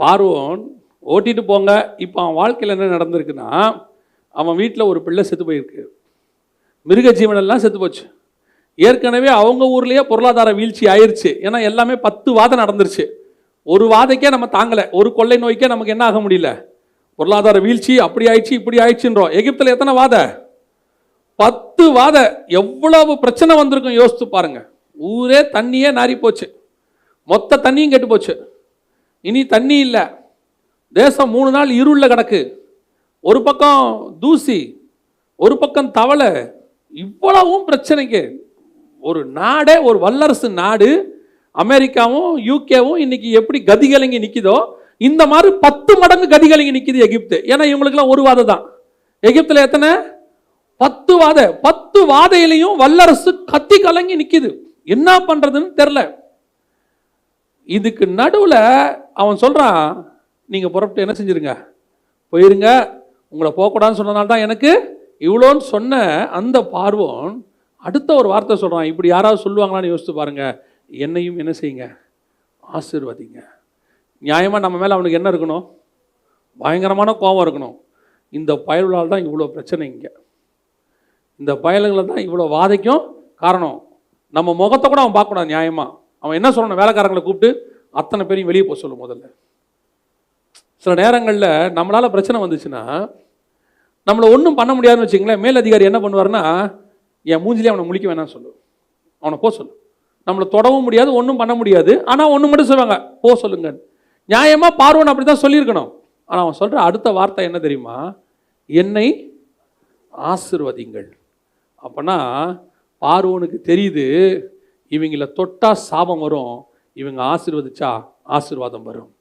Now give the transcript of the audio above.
பார்வோன் ஓட்டிட்டு போங்க. இப்போ அவன் வாழ்க்கையில் என்ன நடந்திருக்குன்னா அவன் வீட்டில் ஒரு பிள்ளை செத்து போயிருக்கு. மிருக ஜீவனெல்லாம் செத்து போச்சு. ஏற்கனவே அவங்க ஊர்லேயே பொருளாதார வீழ்ச்சி ஆயிருச்சு. ஏன்னா எல்லாமே பத்து வாதம் நடந்துருச்சு. ஒரு வாதைக்கே நம்ம தாங்கலை. ஒரு கொள்ளை நோய்க்கே நமக்கு என்ன ஆக முடியல? பொருளாதார வீழ்ச்சி அப்படி ஆயிடுச்சு இப்படி ஆயிடுச்சுன்றோம். எகிப்தில் எத்தனை வாதை? பத்து வாத. எவ்வளவு பிரச்சனை வந்திருக்கும் யோசித்து பாருங்கள் ஊரே தண்ணியே நாரி போச்சு மொத்த தண்ணியும் கெட்டு போச்சு இனி தண்ணி இல்லை. தேசம் மூணு நாள் இருளில் கிடக்கு. ஒரு பக்கம் தூசி ஒரு பக்கம் தவளை. இவ்வளவும் பிரச்சனைக்கு. ஒரு நாடே ஒரு வல்லரசு நாடு. அமெரிக்காவும் யூகேவும் இன்னைக்கு எப்படி கதிகலங்கி நிற்கிதோ இந்த மாதிரி பத்து மடங்கு கதிகலங்கி நிற்கிது எகிப்து. ஏன்னா இவங்களுக்குலாம் ஒரு வாதை தான். எகிப்தில் எத்தனை? பத்து வாதை. பத்து வாதையிலையும் வல்லரசு கத்தி கலங்கி நிற்கிது என்ன பண்ணுறதுன்னு தெரில இதுக்கு நடுவில் அவன் சொல்கிறான் நீங்கள் புறப்பட்டு என்ன செஞ்சுருங்க? போயிருங்க. உங்களை போகக்கூடாதுன்னு சொன்னனால தான் எனக்கு இவ்வளோன்னு சொன்ன அந்த பார்வோன் அடுத்த ஒரு வார்த்தை சொல்கிறான் இப்படி யாராவது சொல்லுவாங்களான்னு யோசித்து பாருங்கள் என்னையும் என்ன செய்யுங்க? ஆசீர்வாதிங்க. நியாயமாக நம்ம மேலே அவனுக்கு என்ன இருக்கணும்? பயங்கரமான கோபம் இருக்கணும். இந்த பயல்களால் தான் இவ்வளோ பிரச்சனை இங்கே. இந்த பயல்களை தான் இவ்வளோ வாதைக்கும் காரணம். நம்ம முகத்தை கூட அவன் பார்க்கக்கூடாது நியாயமாக அவன் என்ன சொல்லணும்? வேலைக்காரங்களை கூப்பிட்டு அத்தனை பேரையும் வெளியே போக சொல்லும் முதல்ல. சில நேரங்களில் நம்மளால் பிரச்சனை வந்துச்சுன்னா நம்மளை ஒன்றும் பண்ண முடியாதுன்னு வச்சுங்களேன் மேல் அதிகாரி என்ன பண்ணுவாருன்னா என் மூஞ்சிலே அவனை முழிக்க வேணாம்னு சொல்லு. அவனை போக சொல்லு. நம்மளை தொடவும் முடியாது ஒன்றும் பண்ண முடியாது. ஆனால் ஒன்று மட்டும் சொல்லுவாங்க போ சொல்லுங்க நியாயமாக பார்வன் அப்படி தான் சொல்லியிருக்கணும். ஆனால் அவன் சொல்கிற அடுத்த வார்த்தை என்ன தெரியுமா? என்னை ஆசிர்வதிங்கள். அப்போனா பார்வனுக்கு தெரியுது இவங்கள தொட்டால் சாபம் வரும். இவங்க ஆசீர்வதிச்சா ஆசீர்வாதம் வரும்.